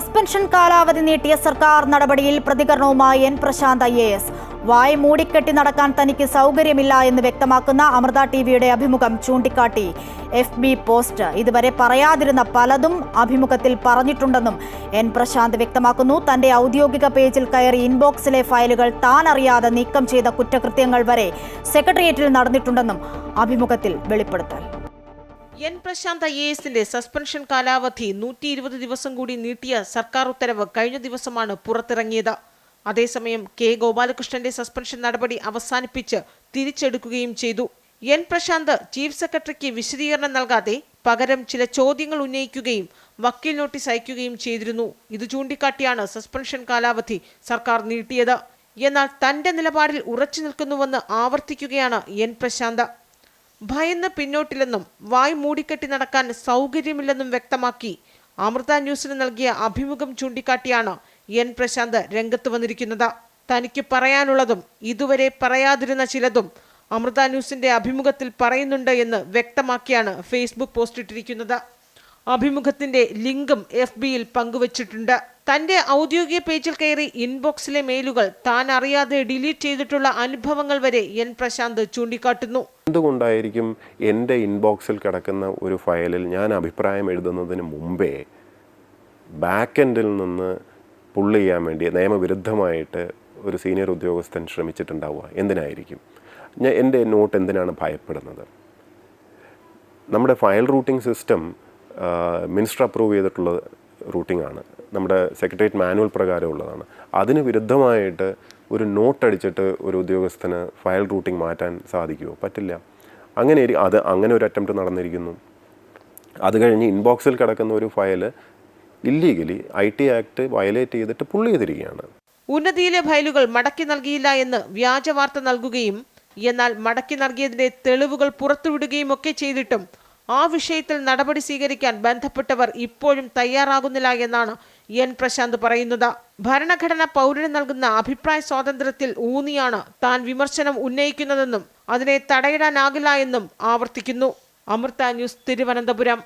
Suspension കാലാവധി നീട്ടിയ സർക്കാർ നടപടിയിൽ പ്രതികരണവുമായി N Prashanth I A S. വായ മൂടിക്കെട്ടി നടക്കാൻ തനിക്ക് സൗകര്യമില്ല എന്ന് വ്യക്തമാക്കുന്ന അമൃത ടിവിയുടെ അഭിമുഖം ചൂണ്ടിക്കാട്ടി. എഫ് ബി പോസ്റ്റ് ഇതുവരെ പറയാതിരുന്ന പലതും അഭിമുഖത്തിൽ പറഞ്ഞിട്ടുണ്ടെന്നും എൻ പ്രശാന്ത് വ്യക്തമാക്കുന്നു. തന്റെ ഔദ്യോഗിക പേജിൽ കയറി ഇൻബോക്സിലെ ഫയലുകൾ താൻ അറിയാതെ നീക്കം ചെയ്ത കുറ്റകൃത്യങ്ങൾ വരെ സെക്രട്ടേറിയറ്റിൽ നടന്നിട്ടുണ്ടെന്നും അഭിമുഖത്തിൽ വെളിപ്പെടുത്തൽ. എൻ പ്രശാന്ത് ഐ എസിന്റെ സസ്പെൻഷൻ കാലാവധി നൂറ്റി ഇരുപത് ദിവസം കൂടി നീട്ടിയ സർക്കാർ ഉത്തരവ് കഴിഞ്ഞ ദിവസമാണ് പുറത്തിറങ്ങിയത്. അതേസമയം കെ ഗോപാലകൃഷ്ണന്റെ സസ്പെൻഷൻ നടപടി അവസാനിപ്പിച്ച് തിരിച്ചെടുക്കുകയും ചെയ്തു. എൻ പ്രശാന്ത് ചീഫ് സെക്രട്ടറിക്ക് വിശദീകരണം നൽകാതെ പകരം ചില ചോദ്യങ്ങൾ ഉന്നയിക്കുകയും വക്കീൽ നോട്ടീസ് അയക്കുകയും ചെയ്തിരുന്നു. ഇത് ചൂണ്ടിക്കാട്ടിയാണ് സസ്പെൻഷൻ കാലാവധി സർക്കാർ നീട്ടിയത്. എന്നാൽ തന്റെ നിലപാടിൽ ഉറച്ചു നിൽക്കുന്നുവെന്ന് ആവർത്തിക്കുകയാണ് എൻ പ്രശാന്ത്. ഭയന്ന് പിന്നോട്ടില്ലെന്നും വായ് മൂടിക്കെട്ടി നടക്കാൻ സൗകര്യമില്ലെന്നും വ്യക്തമാക്കി. അമൃത ന്യൂസിന് നൽകിയ അഭിമുഖം ചൂണ്ടിക്കാട്ടിയാണ് എൻ പ്രശാന്ത് രംഗത്ത് വന്നിരിക്കുന്നത്. തനിക്ക് പറയാനുള്ളതും ഇതുവരെ പറയാതിരുന്ന ചിലതും അമൃത ന്യൂസിന്റെ അഭിമുഖത്തിൽ പറയുന്നുണ്ട് എന്ന് വ്യക്തമാക്കിയാണ് ഫേസ്ബുക്ക് പോസ്റ്റ് ഇട്ടിരിക്കുന്നത് അഭിമുഖത്തിന്റെ ലിങ്കും എഫ് ബിയിൽ പങ്കുവച്ചിട്ടുണ്ട്. തന്റെ ഔദ്യോഗിക പേജിൽ കയറി ഇൻബോക്സിലെ മെയിലുകൾ താൻ അറിയാതെ ഡിലീറ്റ് ചെയ്തിട്ടുള്ള അനുഭവങ്ങൾ വരെ എൻ പ്രശാന്ത് ചൂണ്ടിക്കാട്ടുന്നു. എന്തുകൊണ്ടായിരിക്കും എന്റെ ഇൻബോക്സിൽ കിടക്കുന്ന ഒരു ഫയലിൽ ഞാൻ അഭിപ്രായം എഴുതുന്നതിന് മുമ്പേ ബാക്ക് എൻഡിൽ നിന്ന് പുള്ള് ചെയ്യാൻ വേണ്ടി നിയമവിരുദ്ധമായിട്ട് ഒരു സീനിയർ ഉദ്യോഗസ്ഥൻ ശ്രമിച്ചിട്ടുണ്ടാവുക. എന്തിനായിരിക്കും? ഞാൻ എന്റെ നോട്ട് എന്തിനാണ് ഭയപ്പെടുന്നത്? നമ്മുടെ file routing system minister approve ചെയ്തിട്ടുള്ള റൂട്ടിംഗ് ആണ്. നമ്മുടെ സെക്രട്ടേറിയറ്റ് മാനുവൽ പ്രകാരമുള്ളതാണ്. അതിന് വിരുദ്ധമായിട്ട് ഒരു നോട്ട് അടിച്ചിട്ട് ഒരു ഉദ്യോഗസ്ഥന് ഫയൽ റൂട്ടിംഗ് മാറ്റാൻ സാധിക്കുമോ പറ്റില്ല. അങ്ങനെ അത് അങ്ങനെ ഒരു അറ്റംപ്റ്റ് നടന്നിരിക്കുന്നു. അത് കഴിഞ്ഞ് ഇൻബോക്സിൽ കിടക്കുന്ന ഒരു file illegally I T act violate ചെയ്തിട്ട് പുള്ളി ചെയ്തിരിക്കുകയാണ്. ഉന്നതിയിലെ ഫയലുകൾ മടക്കി നൽകിയില്ല എന്ന് വ്യാജ വാർത്ത നൽകുകയും എന്നാൽ മടക്കി നൽകിയതിന്റെ തെളിവുകൾ പുറത്തുവിടുകയും ഒക്കെ ചെയ്തിട്ടും ആ വിഷയത്തിൽ നടപടി സ്വീകരിക്കാൻ ബന്ധപ്പെട്ടവർ ഇപ്പോഴും തയ്യാറാകുന്നില്ല എന്നാണ് എൻ പ്രശാന്ത് പറയുന്നത് ഭരണഘടന പൗരന് നൽകുന്ന അഭിപ്രായ സ്വാതന്ത്ര്യത്തിൽ ഊന്നിയാണ് താൻ വിമർശനം ഉന്നയിക്കുന്നതെന്നും അതിനെ തടയിടാനാകില്ല എന്നും ആവർത്തിക്കുന്നു. അമൃത ന്യൂസ് തിരുവനന്തപുരം.